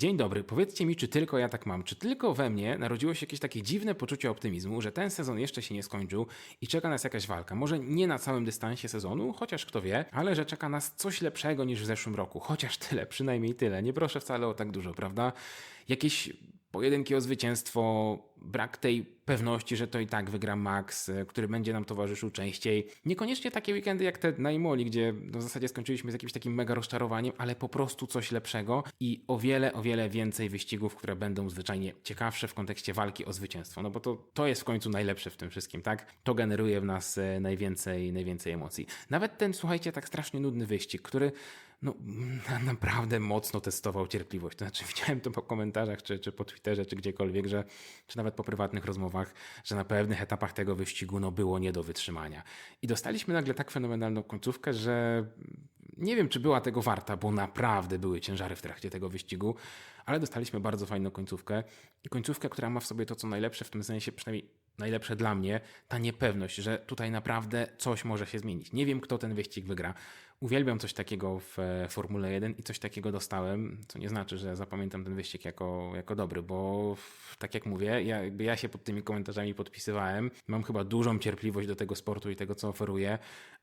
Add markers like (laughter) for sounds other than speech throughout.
Dzień dobry, powiedzcie mi, czy tylko ja tak mam? Czy tylko we mnie narodziło się jakieś takie dziwne poczucie optymizmu, że ten sezon jeszcze się nie skończył i czeka nas jakaś walka? Może nie na całym dystansie sezonu, chociaż kto wie, ale że czeka nas coś lepszego niż w zeszłym roku. Chociaż tyle, przynajmniej tyle. Nie proszę wcale o tak dużo, prawda? Jakieś pojedynki o zwycięstwo, brak tej pewności, że to i tak wygra Max, e, który będzie nam towarzyszył częściej. Niekoniecznie takie weekendy jak te na Imoli, gdzie w zasadzie skończyliśmy z jakimś takim mega rozczarowaniem, ale po prostu coś lepszego i o wiele, o wiele więcej wyścigów, które będą zwyczajnie ciekawsze w kontekście walki o zwycięstwo. No bo to, to jest w końcu najlepsze w tym wszystkim, tak? To generuje w nas e, najwięcej, najwięcej emocji. Nawet ten, słuchajcie, tak strasznie nudny wyścig, który no, naprawdę mocno testował cierpliwość. To znaczy, (laughs) widziałem to po komentarzach, czy, czy po Twitterze, czy gdziekolwiek, że, czy nawet po prywatnych rozmowach, że na pewnych etapach tego wyścigu no, było nie do wytrzymania. I dostaliśmy nagle tak fenomenalną końcówkę, że nie wiem, czy była tego warta, bo naprawdę były ciężary w trakcie tego wyścigu, ale dostaliśmy bardzo fajną końcówkę. I końcówkę, która ma w sobie to, co najlepsze w tym sensie, przynajmniej najlepsze dla mnie, ta niepewność, że tutaj naprawdę coś może się zmienić. Nie wiem, kto ten wyścig wygra. Uwielbiam coś takiego w e, Formule 1 i coś takiego dostałem, co nie znaczy, że zapamiętam ten wyścig jako, jako dobry, bo tak jak mówię, ja, ja się pod tymi komentarzami podpisywałem. Mam chyba dużą cierpliwość do tego sportu i tego, co oferuje,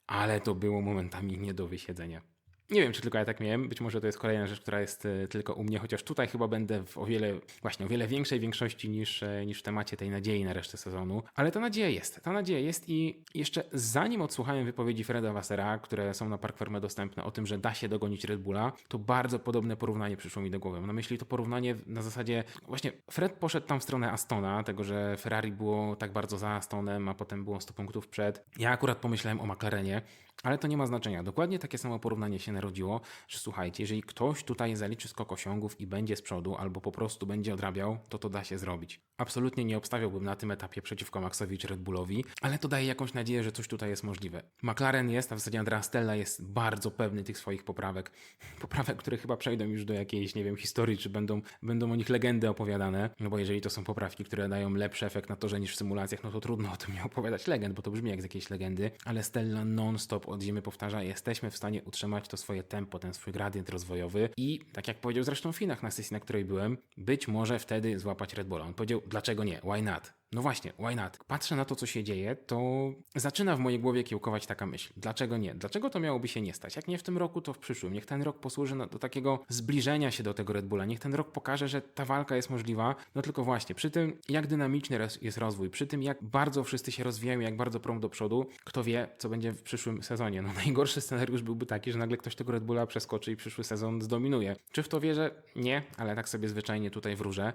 ale to było momentami nie do wysiedzenia. Nie wiem, czy tylko ja tak miałem. Być może to jest kolejna rzecz, która jest e, tylko u mnie, chociaż tutaj chyba będę w o wiele, właśnie o wiele większej większości niż, e, niż w temacie tej nadziei na resztę sezonu. Ale ta nadzieja jest. Ta nadzieja jest i jeszcze zanim odsłuchałem wypowiedzi Freda Wassera, które są na Park Ferme dostępne o tym, że da się dogonić Red Bulla, to bardzo podobne porównanie przyszło mi do głowy. Mam na myśli to porównanie na zasadzie, właśnie Fred poszedł tam w stronę Astona, tego, że Ferrari było tak bardzo za Astonem, a potem było 100 punktów przed. Ja akurat pomyślałem o McLarenie, ale to nie ma znaczenia. Dokładnie takie samo porównanie się narodziło, że słuchajcie, jeżeli ktoś tutaj zaliczy skok osiągów i będzie z przodu, albo po prostu będzie odrabiał, to to da się zrobić. Absolutnie nie obstawiałbym na tym etapie przeciwko Maxowi czy Red Bullowi, ale to daje jakąś nadzieję, że coś tutaj jest możliwe. McLaren jest, a w zasadzie Andrea Stella jest bardzo pewny tych swoich poprawek. (laughs) Poprawek, które chyba przejdą już do jakiejś, nie wiem, historii, czy będą, będą o nich legendy opowiadane, no bo jeżeli to są poprawki, które dają lepszy efekt na torze niż w symulacjach, no to trudno o tym nie opowiadać legend, bo to brzmi jak z jakiejś legendy, ale Stella non-stop od zimy powtarza, jesteśmy w stanie utrzymać to swoje tempo, ten swój gradient rozwojowy i, tak jak powiedział zresztą w Finach na sesji, na której byłem, być może wtedy złapać Red Bulla. On powiedział, dlaczego nie, why not? No właśnie, why not? Patrzę na to, co się dzieje, to zaczyna w mojej głowie kiełkować taka myśl. Dlaczego nie? Dlaczego to miałoby się nie stać? Jak nie w tym roku, to w przyszłym. Niech ten rok posłuży do takiego zbliżenia się do tego Red Bulla. Niech ten rok pokaże, że ta walka jest możliwa. No tylko właśnie, przy tym, jak dynamiczny jest rozwój, przy tym, jak bardzo wszyscy się rozwijają, jak bardzo prą do przodu, kto wie, co będzie w przyszłym sezonie. No (laughs) najgorszy scenariusz byłby taki, że nagle ktoś tego Red Bulla przeskoczy i przyszły sezon zdominuje. Czy w to wierzę? Nie, ale tak sobie zwyczajnie tutaj wróżę.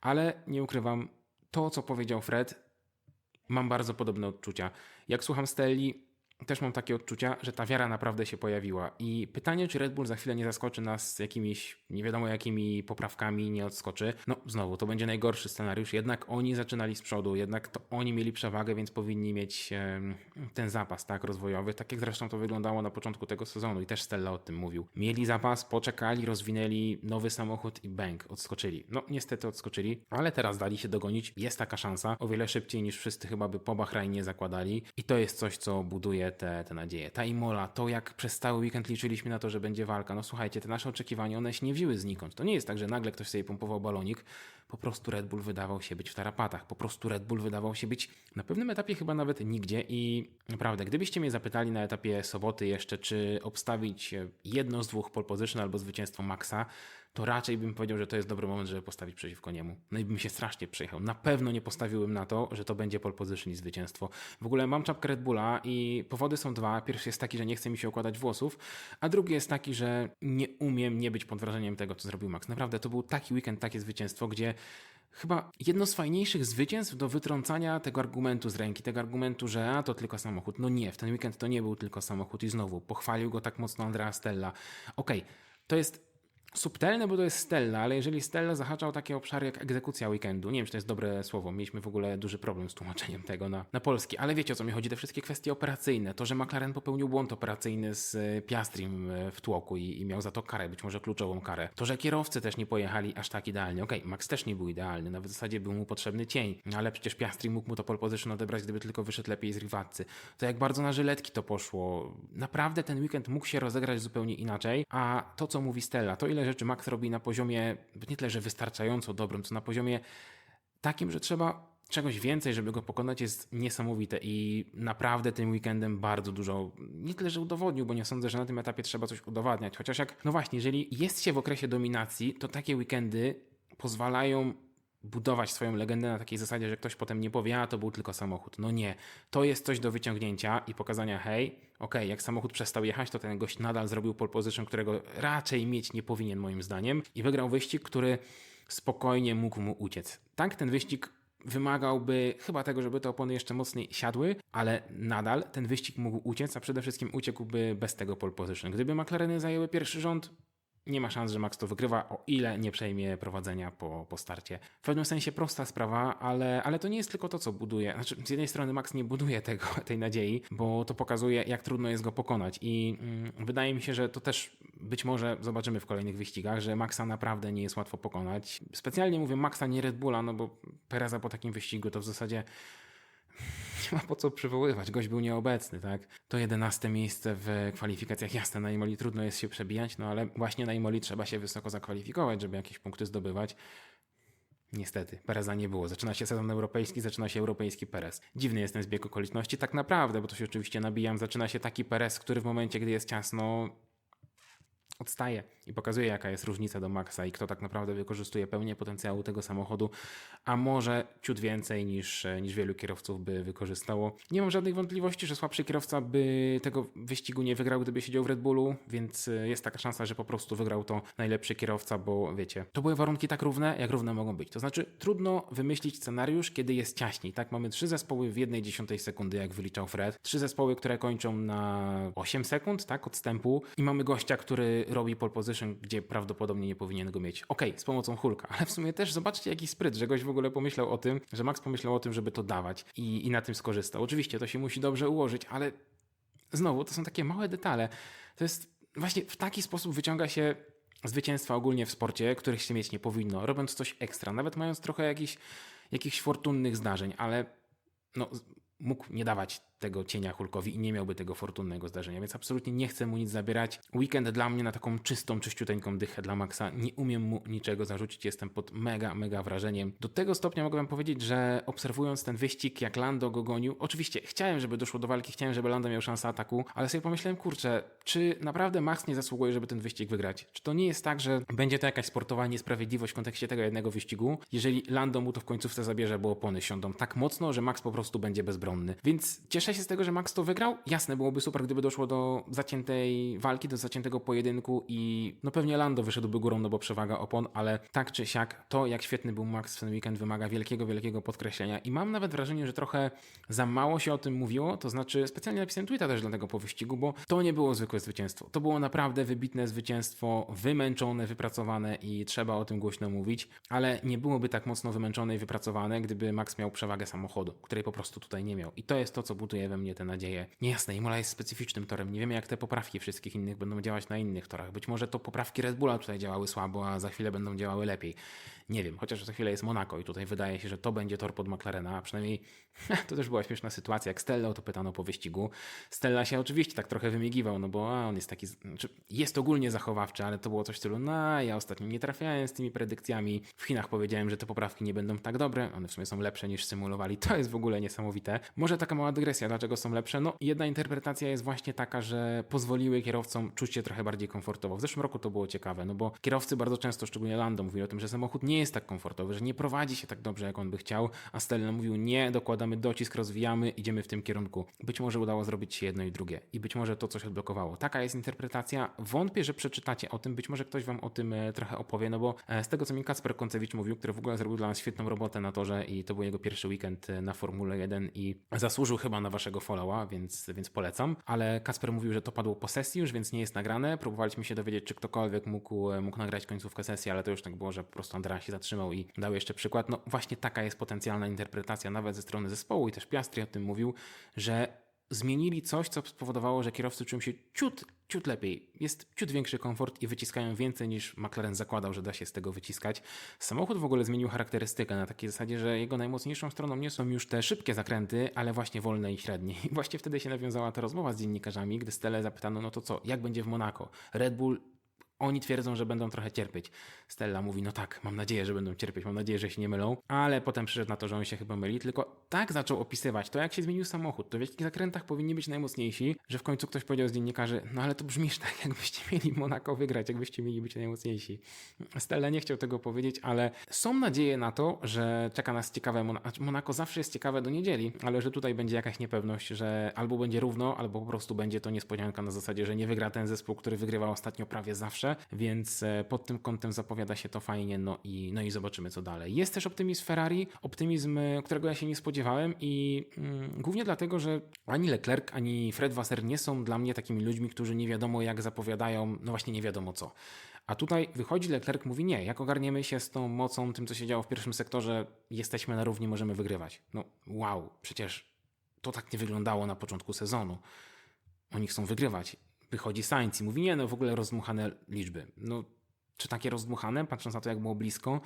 Ale nie ukrywam, to, co powiedział Fred, mam bardzo podobne odczucia. Jak słucham Stelli, też mam takie odczucia, że ta wiara naprawdę się pojawiła. I pytanie, czy Red Bull za chwilę nie zaskoczy nas jakimiś, nie wiadomo jakimi poprawkami, nie odskoczy. No, znowu, to będzie najgorszy scenariusz. Jednak oni zaczynali z przodu, jednak to oni mieli przewagę, więc powinni mieć ten zapas, tak, rozwojowy. Tak jak zresztą to wyglądało na początku tego sezonu i też Stella o tym mówił. Mieli zapas, poczekali, rozwinęli nowy samochód i bang, odskoczyli. No, niestety odskoczyli, ale teraz dali się dogonić. Jest taka szansa, o wiele szybciej niż wszyscy chyba by po Bahrajnie zakładali. I to jest coś, co buduje te, te nadzieje. Ta Imola, to jak przez cały weekend liczyliśmy na to, że będzie walka. No słuchajcie, te nasze oczekiwania, one się nie wzięły znikąd. To nie jest tak, że nagle ktoś sobie pompował balonik. Po prostu Red Bull wydawał się być w tarapatach. Po prostu Red Bull wydawał się być na pewnym etapie chyba nawet nigdzie i naprawdę, gdybyście mnie zapytali na etapie soboty jeszcze, czy obstawić jedno z dwóch pole position albo zwycięstwo Maxa, to raczej bym powiedział, że to jest dobry moment, żeby postawić przeciwko niemu. No i bym się strasznie przejechał. Na pewno nie postawiłbym na to, że to będzie pole position i zwycięstwo. W ogóle mam czapkę Red Bulla i powody są dwa. Pierwszy jest taki, że nie chce mi się układać włosów, a drugi jest taki, że nie umiem nie być pod wrażeniem tego, co zrobił Max. Naprawdę, to był taki weekend, takie zwycięstwo, gdzie chyba jedno z fajniejszych zwycięstw do wytrącania tego argumentu z ręki, tego argumentu, że a to tylko samochód. No nie, w ten weekend to nie był tylko samochód i znowu pochwalił go tak mocno Andrea Stella. Okej, okay, to jest subtelne, bo to jest Stella, ale jeżeli Stella zahacza o takie obszary jak egzekucja weekendu, nie wiem, czy to jest dobre słowo, mieliśmy w ogóle duży problem z tłumaczeniem tego na, na polski, ale wiecie o co mi chodzi, te wszystkie kwestie operacyjne, to, że McLaren popełnił błąd operacyjny z e, Piastrim e, w tłoku i, i miał za to karę, być może kluczową karę, to, że kierowcy też nie pojechali aż tak idealnie, okej, okay, Max też nie był idealny, nawet w zasadzie był mu potrzebny cień, ale przecież Piastri mógł mu to pole position odebrać, gdyby tylko wyszedł lepiej z Rivatcy, to jak bardzo na żyletki to poszło, naprawdę ten weekend mógł się rozegrać zupełnie inaczej, a to, co mówi Stella, to ile rzeczy Max robi na poziomie nie tyle, że wystarczająco dobrym, co na poziomie takim, że trzeba czegoś więcej, żeby go pokonać, jest niesamowite i naprawdę tym weekendem bardzo dużo, nie tyle, że udowodnił, bo nie sądzę, że na tym etapie trzeba coś udowadniać. Chociaż jak, no właśnie, jeżeli jest się w okresie dominacji, to takie weekendy pozwalają budować swoją legendę na takiej zasadzie, że ktoś potem nie powie, a to był tylko samochód. No nie, to jest coś do wyciągnięcia i pokazania, hej, okej, jak samochód przestał jechać, to ten gość nadal zrobił pole position, którego raczej mieć nie powinien moim zdaniem i wygrał wyścig, który spokojnie mógł mu uciec. Tak, ten wyścig wymagałby chyba tego, żeby te opony jeszcze mocniej siadły, ale nadal ten wyścig mógł uciec, a przede wszystkim uciekłby bez tego pole position. Gdyby McLareny zajęły pierwszy rząd, nie ma szans, że Max to wygrywa, o ile nie przejmie prowadzenia po, po starcie. W pewnym sensie prosta sprawa, ale, ale to nie jest tylko to, co buduje. Znaczy, z jednej strony Max nie buduje tego, (laughs) tej nadziei, bo to pokazuje, jak trudno jest go pokonać i mm, wydaje mi się, że to też być może zobaczymy w kolejnych wyścigach, że Maxa naprawdę nie jest łatwo pokonać. Specjalnie mówię Maxa, nie Red Bulla, no bo Pereza po takim wyścigu to w zasadzie nie ma po co przywoływać. Gość był nieobecny, tak? To 11 miejsce w kwalifikacjach. Jasne, na Imoli trudno jest się przebijać, no ale właśnie na Imoli trzeba się wysoko zakwalifikować, żeby jakieś punkty zdobywać. Niestety, Pereza nie było. Zaczyna się sezon europejski, zaczyna się europejski Perez. Dziwny jest ten zbieg okoliczności, tak naprawdę, bo to się oczywiście nabijam. Zaczyna się taki Perez, który w momencie, gdy jest ciasno, odstaje i pokazuje, jaka jest różnica do Maxa i kto tak naprawdę wykorzystuje pełnię potencjału tego samochodu, a może ciut więcej niż, niż wielu kierowców by wykorzystało. Nie mam żadnych wątpliwości, że słabszy kierowca by tego wyścigu nie wygrał, gdyby siedział w Red Bullu, więc e, jest taka szansa, że po prostu wygrał to najlepszy kierowca, bo wiecie, to były warunki tak równe, jak równe mogą być. To znaczy, trudno wymyślić scenariusz, kiedy jest ciaśniej. Tak, mamy trzy zespoły w jednej dziesiątej sekundy, jak wyliczał Fred. Trzy zespoły, które kończą na 8 sekund, tak, odstępu i mamy gościa, który robi pole position, gdzie prawdopodobnie nie powinien go mieć. Okej, okay, z pomocą Hulka, ale w sumie też zobaczcie jaki spryt, że gość w ogóle pomyślał o tym, że Max pomyślał o tym, żeby to dawać i, i na tym skorzystał. Oczywiście to się musi dobrze ułożyć, ale znowu to są takie małe detale. To jest właśnie w taki sposób wyciąga się zwycięstwa ogólnie w sporcie, których się mieć nie powinno, robiąc coś ekstra, nawet mając trochę jakichś, jakichś fortunnych zdarzeń, ale no, mógł nie dawać tego cienia Hulkowi i nie miałby tego fortunnego zdarzenia, więc absolutnie nie chcę mu nic zabierać. Weekend dla mnie na taką czystą, czyściuteńką dychę dla Maxa. Nie umiem mu niczego zarzucić, jestem pod mega, mega wrażeniem. Do tego stopnia mogę wam powiedzieć, że obserwując ten wyścig, jak Lando go gonił, oczywiście chciałem, żeby doszło do walki, chciałem, żeby Lando miał szansę ataku, ale sobie pomyślałem, kurczę, czy naprawdę Max nie zasługuje, żeby ten wyścig wygrać? Czy to nie jest tak, że będzie to jakaś sportowa niesprawiedliwość w kontekście tego jednego wyścigu, jeżeli Lando mu to w końcówce zabierze, bo opony siądą tak mocno, że Max po prostu będzie bezbronny. Więc cieszę się z tego, że Max to wygrał. Jasne, byłoby super, gdyby doszło do zaciętej walki, do zaciętego pojedynku i no pewnie Lando wyszedłby górą, no bo przewaga opon, ale tak czy siak, to jak świetny był Max w ten weekend wymaga wielkiego, wielkiego podkreślenia i mam nawet wrażenie, że trochę za mało się o tym mówiło, to znaczy specjalnie napisałem tweeta też dlatego po wyścigu, bo to nie było zwykłe zwycięstwo. To było naprawdę wybitne zwycięstwo, wymęczone, wypracowane i trzeba o tym głośno mówić, ale nie byłoby tak mocno wymęczone i wypracowane, gdyby Max miał przewagę samochodu, której po prostu tutaj nie miał. I to jest to, co buduje we mnie te nadzieje. Niejasne, Imola jest specyficznym torem. Nie wiemy, jak te poprawki wszystkich innych będą działać na innych torach. Być może to poprawki Red Bulla tutaj działały słabo, a za chwilę będą działały lepiej. Nie wiem, chociaż za chwilę jest Monaco i tutaj wydaje się, że to będzie tor pod McLarena, a przynajmniej (laughs) to też była śmieszna sytuacja. Jak Stella to pytano po wyścigu. Stella się oczywiście tak trochę wymigiwał, no bo a, on jest taki, znaczy jest ogólnie zachowawczy, ale to było coś w stylu, no ja ostatnio nie trafiałem z tymi predykcjami. W Chinach powiedziałem, że te poprawki nie będą tak dobre, one w sumie są lepsze niż symulowali. To jest w ogóle niesamowite. Może taka mała dygresja, dlaczego są lepsze? No jedna interpretacja jest właśnie taka, że pozwoliły kierowcom czuć się trochę bardziej komfortowo. W zeszłym roku to było ciekawe, no bo kierowcy bardzo często, szczególnie Lando, mówili o tym, że samochód nie jest tak komfortowy, że nie prowadzi się tak dobrze, jak on by chciał, a Stella mówił nie, dokładamy docisk, rozwijamy, idziemy w tym kierunku. Być może udało zrobić się jedno i drugie i być może to coś odblokowało. Taka jest interpretacja. Wątpię, że przeczytacie o tym, być może ktoś wam o tym e, trochę opowie, no bo e, z tego, co mi Kacper Koncewicz mówił, który w ogóle zrobił dla nas świetną robotę na torze i to był jego pierwszy weekend e, na Formule 1 i zasłużył chyba na waszego followa, więc, więc polecam. Ale Kasper mówił, że to padło po sesji już, więc nie jest nagrane. Próbowaliśmy się dowiedzieć, czy ktokolwiek mógł, mógł nagrać końcówkę sesji, ale to już tak było, że po prostu Andrea się zatrzymał i dał jeszcze przykład. No właśnie taka jest potencjalna interpretacja nawet ze strony zespołu i też Piastri o tym mówił, że zmienili coś, co spowodowało, że kierowcy czują się ciut, ciut lepiej. Jest ciut większy komfort i wyciskają więcej niż McLaren zakładał, że da się z tego wyciskać. Samochód w ogóle zmienił charakterystykę na takiej zasadzie, że jego najmocniejszą stroną nie są już te szybkie zakręty, ale właśnie wolne i średnie. I właśnie wtedy się nawiązała ta rozmowa z dziennikarzami, gdy Stelle zapytano, no to co, jak będzie w Monako? Red Bull Oni twierdzą, że będą trochę cierpieć. Stella mówi, no tak, mam nadzieję, że będą cierpieć, mam nadzieję, że się nie mylą, ale potem przyszedł na to, że on się chyba myli, tylko tak zaczął opisywać to, jak się zmienił samochód, to w jakich zakrętach powinni być najmocniejsi, że w końcu ktoś powiedział z dziennikarzy, no ale to brzmisz tak, jakbyście mieli Monako wygrać, jakbyście mieli być najmocniejsi. Stella nie chciał tego powiedzieć, ale są nadzieje na to, że czeka nas ciekawe Monako. Monako zawsze jest ciekawe do niedzieli, ale że tutaj będzie jakaś niepewność, że albo będzie równo, albo po prostu będzie to niespodzianka na zasadzie, że nie wygra ten zespół, który wygrywał ostatnio prawie zawsze, więc e, pod tym kątem zapowiada się to fajnie, no i, no i zobaczymy co dalej. Jest też optymizm Ferrari, optymizm, e, którego ja się nie spodziewałem i mm, głównie dlatego, że ani Leclerc, ani Fred Wasser nie są dla mnie takimi ludźmi, którzy nie wiadomo jak zapowiadają, no właśnie nie wiadomo co. A tutaj wychodzi Leclerc, mówi nie, jak ogarniemy się z tą mocą, tym co się działo w pierwszym sektorze, jesteśmy na równi, możemy wygrywać. No wow, przecież to tak nie wyglądało na początku sezonu. Oni chcą wygrywać. Wychodzi Sainz i mówi, nie no w ogóle rozdmuchane liczby. No czy takie rozdmuchane, patrząc na to jak było blisko?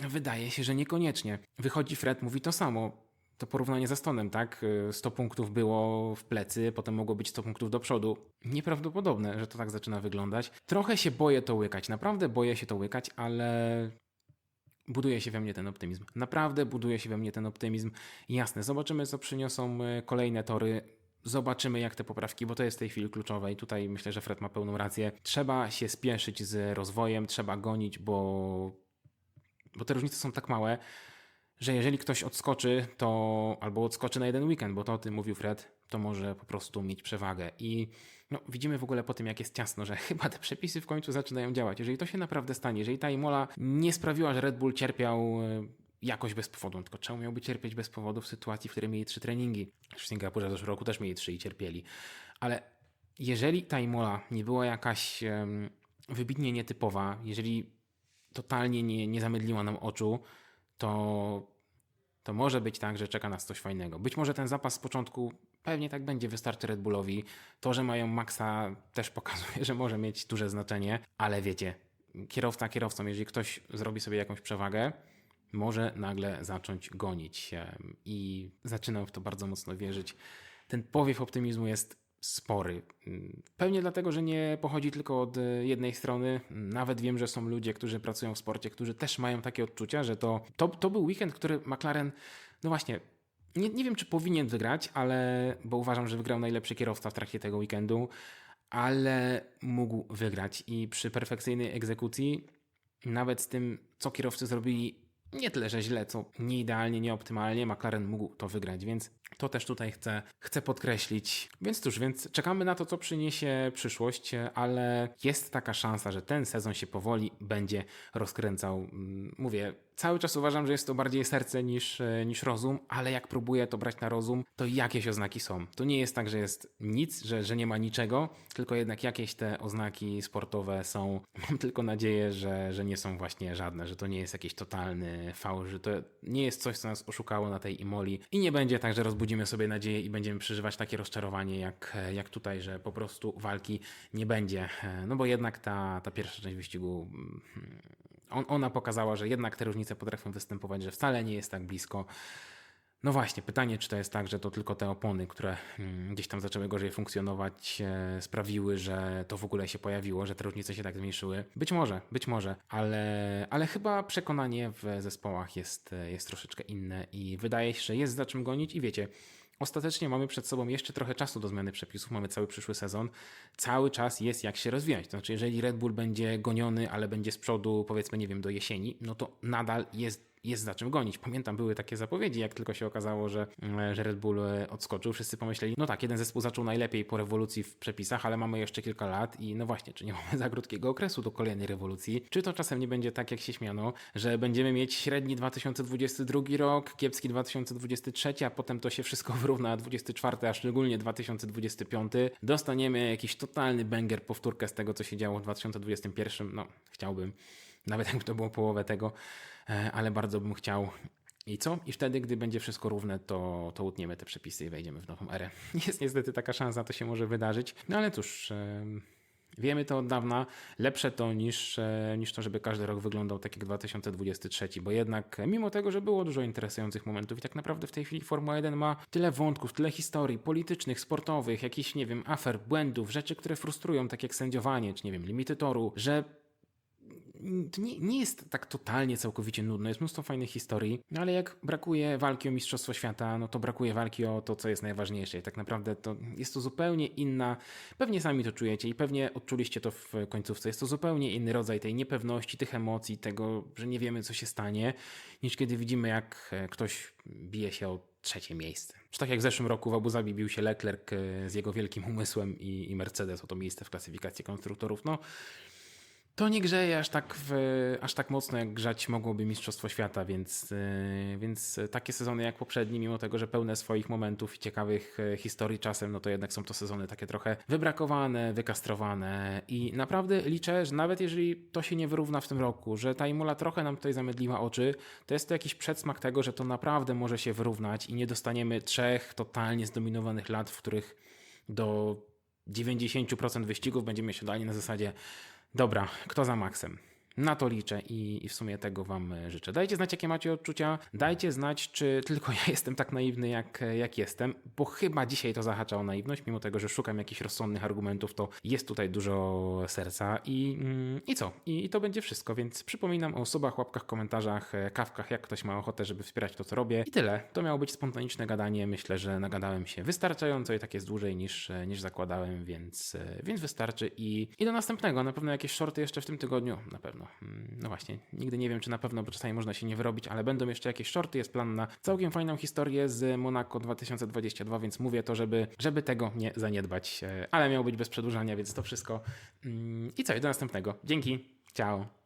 Wydaje się, że niekoniecznie. Wychodzi Fred, mówi to samo. To porównanie ze Stonem, tak? 100 punktów było w plecy, potem mogło być 100 punktów do przodu. Nieprawdopodobne, że to tak zaczyna wyglądać. Trochę się boję to łykać, naprawdę boję się to łykać, ale buduje się we mnie ten optymizm. Naprawdę buduje się we mnie ten optymizm. Jasne, zobaczymy, co przyniosą e, kolejne tory. Zobaczymy, jak te poprawki, bo to jest w tej chwili kluczowe i tutaj myślę, że Fred ma pełną rację. Trzeba się spieszyć z rozwojem, trzeba gonić, bo, bo te różnice są tak małe, że jeżeli ktoś odskoczy, to albo odskoczy na jeden weekend, bo to o tym mówił Fred, to może po prostu mieć przewagę. I no, widzimy w ogóle po tym, jak jest ciasno, że (laughs) chyba te przepisy w końcu zaczynają działać. Jeżeli to się naprawdę stanie, jeżeli ta Imola nie sprawiła, że Red Bull cierpiał jakoś bez powodu, tylko czemu miałby cierpieć bez powodu w sytuacji, w której mieli trzy treningi? W Singapurze w zeszłym roku też mieli trzy i cierpieli. Ale jeżeli ta Imola nie była jakaś um, wybitnie nietypowa, jeżeli totalnie nie, nie zamydliła nam oczu, to, to może być tak, że czeka nas coś fajnego. Być może ten zapas z początku pewnie tak będzie, wystarczy Red Bullowi. To, że mają Maxa też (laughs) pokazuje, że może mieć duże znaczenie, ale wiecie, kierowca kierowcą, jeżeli ktoś zrobi sobie jakąś przewagę, może nagle zacząć gonić i zaczynam w to bardzo mocno wierzyć. Ten powiew optymizmu jest spory. Pewnie dlatego, że nie pochodzi tylko od jednej strony. Nawet wiem, że są ludzie, którzy pracują w sporcie, którzy też mają takie odczucia, że to, to, to był weekend, który McLaren, no właśnie, nie, nie wiem, czy powinien wygrać, ale bo uważam, że wygrał najlepszy kierowca w trakcie tego weekendu, ale mógł wygrać i przy perfekcyjnej egzekucji, nawet z tym, co kierowcy zrobili nie tyle, że źle, co nie idealnie, nieoptymalnie, McLaren mógł to wygrać, więc to też tutaj chcę, chcę podkreślić. Więc cóż, więc czekamy na to, co przyniesie przyszłość, ale jest taka szansa, że ten sezon się powoli będzie rozkręcał. Mm, mówię, cały czas uważam, że jest to bardziej serce niż, e, niż rozum, ale jak próbuję to brać na rozum, to jakieś oznaki są. To nie jest tak, że jest nic, że, że nie ma niczego, tylko jednak jakieś te oznaki sportowe są. (laughs) Mam tylko nadzieję, że, że nie są właśnie żadne, że to nie jest jakiś totalny fałsz, że to nie jest coś, co nas oszukało na tej Imoli i nie będzie tak, że rozbudzimy sobie nadzieję i będziemy przeżywać takie rozczarowanie jak, jak tutaj, że po prostu walki nie będzie. No bo jednak ta, ta pierwsza część wyścigu mm, on, ona pokazała, że jednak te różnice potrafią występować, że wcale nie jest tak blisko. No właśnie, pytanie, czy to jest tak, że to tylko te opony, które mm, gdzieś tam zaczęły gorzej funkcjonować, e, sprawiły, że to w ogóle się pojawiło, że te różnice się tak zmniejszyły? Być może, być może, ale, ale chyba przekonanie w zespołach jest, jest troszeczkę inne i wydaje się, że jest za czym gonić i wiecie, Ostatecznie mamy przed sobą jeszcze trochę czasu do zmiany przepisów, mamy cały przyszły sezon. Cały czas jest jak się rozwijać. To znaczy, jeżeli Red Bull będzie goniony, ale będzie z przodu, powiedzmy, nie wiem, do jesieni, no to nadal jest jest za czym gonić. Pamiętam, były takie zapowiedzi, jak tylko się okazało, że, e, że Red Bull e, odskoczył. Wszyscy pomyśleli, no tak, jeden zespół zaczął najlepiej po rewolucji w przepisach, ale mamy jeszcze kilka lat i no właśnie, czy nie (laughs) mamy za krótkiego okresu do kolejnej rewolucji? Czy to czasem nie będzie tak, jak się śmiano, że będziemy mieć średni 2022 rok, kiepski 2023, a potem to się wszystko (laughs) wyrówna 24, a szczególnie 2025. Dostaniemy jakiś totalny banger, powtórkę z tego, co się działo w 2021. No, chciałbym. Nawet jakby to było połowę tego, ale bardzo bym chciał. I co? I wtedy, gdy będzie wszystko równe, to, to utniemy te przepisy i wejdziemy w nową erę. (laughs) Jest niestety taka szansa, to się może wydarzyć. No ale cóż, Wiemy to od dawna. Lepsze to niż, e, niż to, żeby każdy rok wyglądał tak jak 2023, bo jednak e, mimo tego, że było dużo interesujących momentów i tak naprawdę w tej chwili Formuła 1 ma tyle wątków, tyle historii politycznych, sportowych, jakichś, nie wiem, afer, błędów, rzeczy, które frustrują, tak jak sędziowanie, czy nie wiem, limity toru, że to nie, nie jest tak totalnie, całkowicie nudno. Jest mnóstwo fajnych historii, no ale jak brakuje walki o Mistrzostwo Świata, no to brakuje walki o to, co jest najważniejsze. I tak naprawdę to jest to zupełnie inna, pewnie sami to czujecie i pewnie odczuliście to w końcówce. Jest to zupełnie inny rodzaj tej niepewności, tych emocji, tego, że nie wiemy, co się stanie, niż kiedy widzimy, jak e, ktoś bije się o trzecie miejsce. Czy tak jak w zeszłym roku w Abu Zabi bił się Leclerc e, z jego wielkim umysłem i, i Mercedes o to miejsce w klasyfikacji konstruktorów. No, to nie grzeje aż tak, w, aż tak mocno, jak grzać mogłoby Mistrzostwo Świata, więc, yy, więc takie sezony jak poprzedni, mimo tego, że pełne swoich momentów i ciekawych yy, historii czasem, no to jednak są to sezony takie trochę wybrakowane, wykastrowane i naprawdę liczę, że nawet jeżeli to się nie wyrówna w tym roku, że ta Imola trochę nam tutaj zamydliła oczy, to jest to jakiś przedsmak tego, że to naprawdę może się wyrównać i nie dostaniemy trzech totalnie zdominowanych lat, w których do 90% wyścigów będziemy siadali na zasadzie Dobra, kto za maksem? Na to liczę i, i w sumie tego Wam e, życzę. Dajcie znać, jakie macie odczucia. Dajcie znać, czy tylko (laughs) ja jestem tak naiwny, jak, jak jestem, bo chyba dzisiaj to zahacza o naiwność, mimo tego, że szukam jakichś rozsądnych argumentów, to jest tutaj dużo serca i, mm, i co? I, I to będzie wszystko, więc przypominam o subach, łapkach, komentarzach, e, kawkach, jak ktoś ma ochotę, żeby wspierać to, co robię. I tyle. To miało być spontaniczne gadanie. Myślę, że nagadałem się wystarczająco i tak jest dłużej niż, e, niż zakładałem, więc, więc wystarczy i, i do następnego. Na pewno jakieś shorty jeszcze w tym tygodniu, na pewno. No właśnie, nigdy nie wiem, czy na pewno, bo czasami można się nie wyrobić, ale będą jeszcze jakieś shorty. Jest plan na całkiem fajną historię z Monaco 2022, więc mówię to, żeby, żeby tego nie zaniedbać. Ale miał być bez przedłużania, więc to wszystko. I co, do następnego. Dzięki, ciao.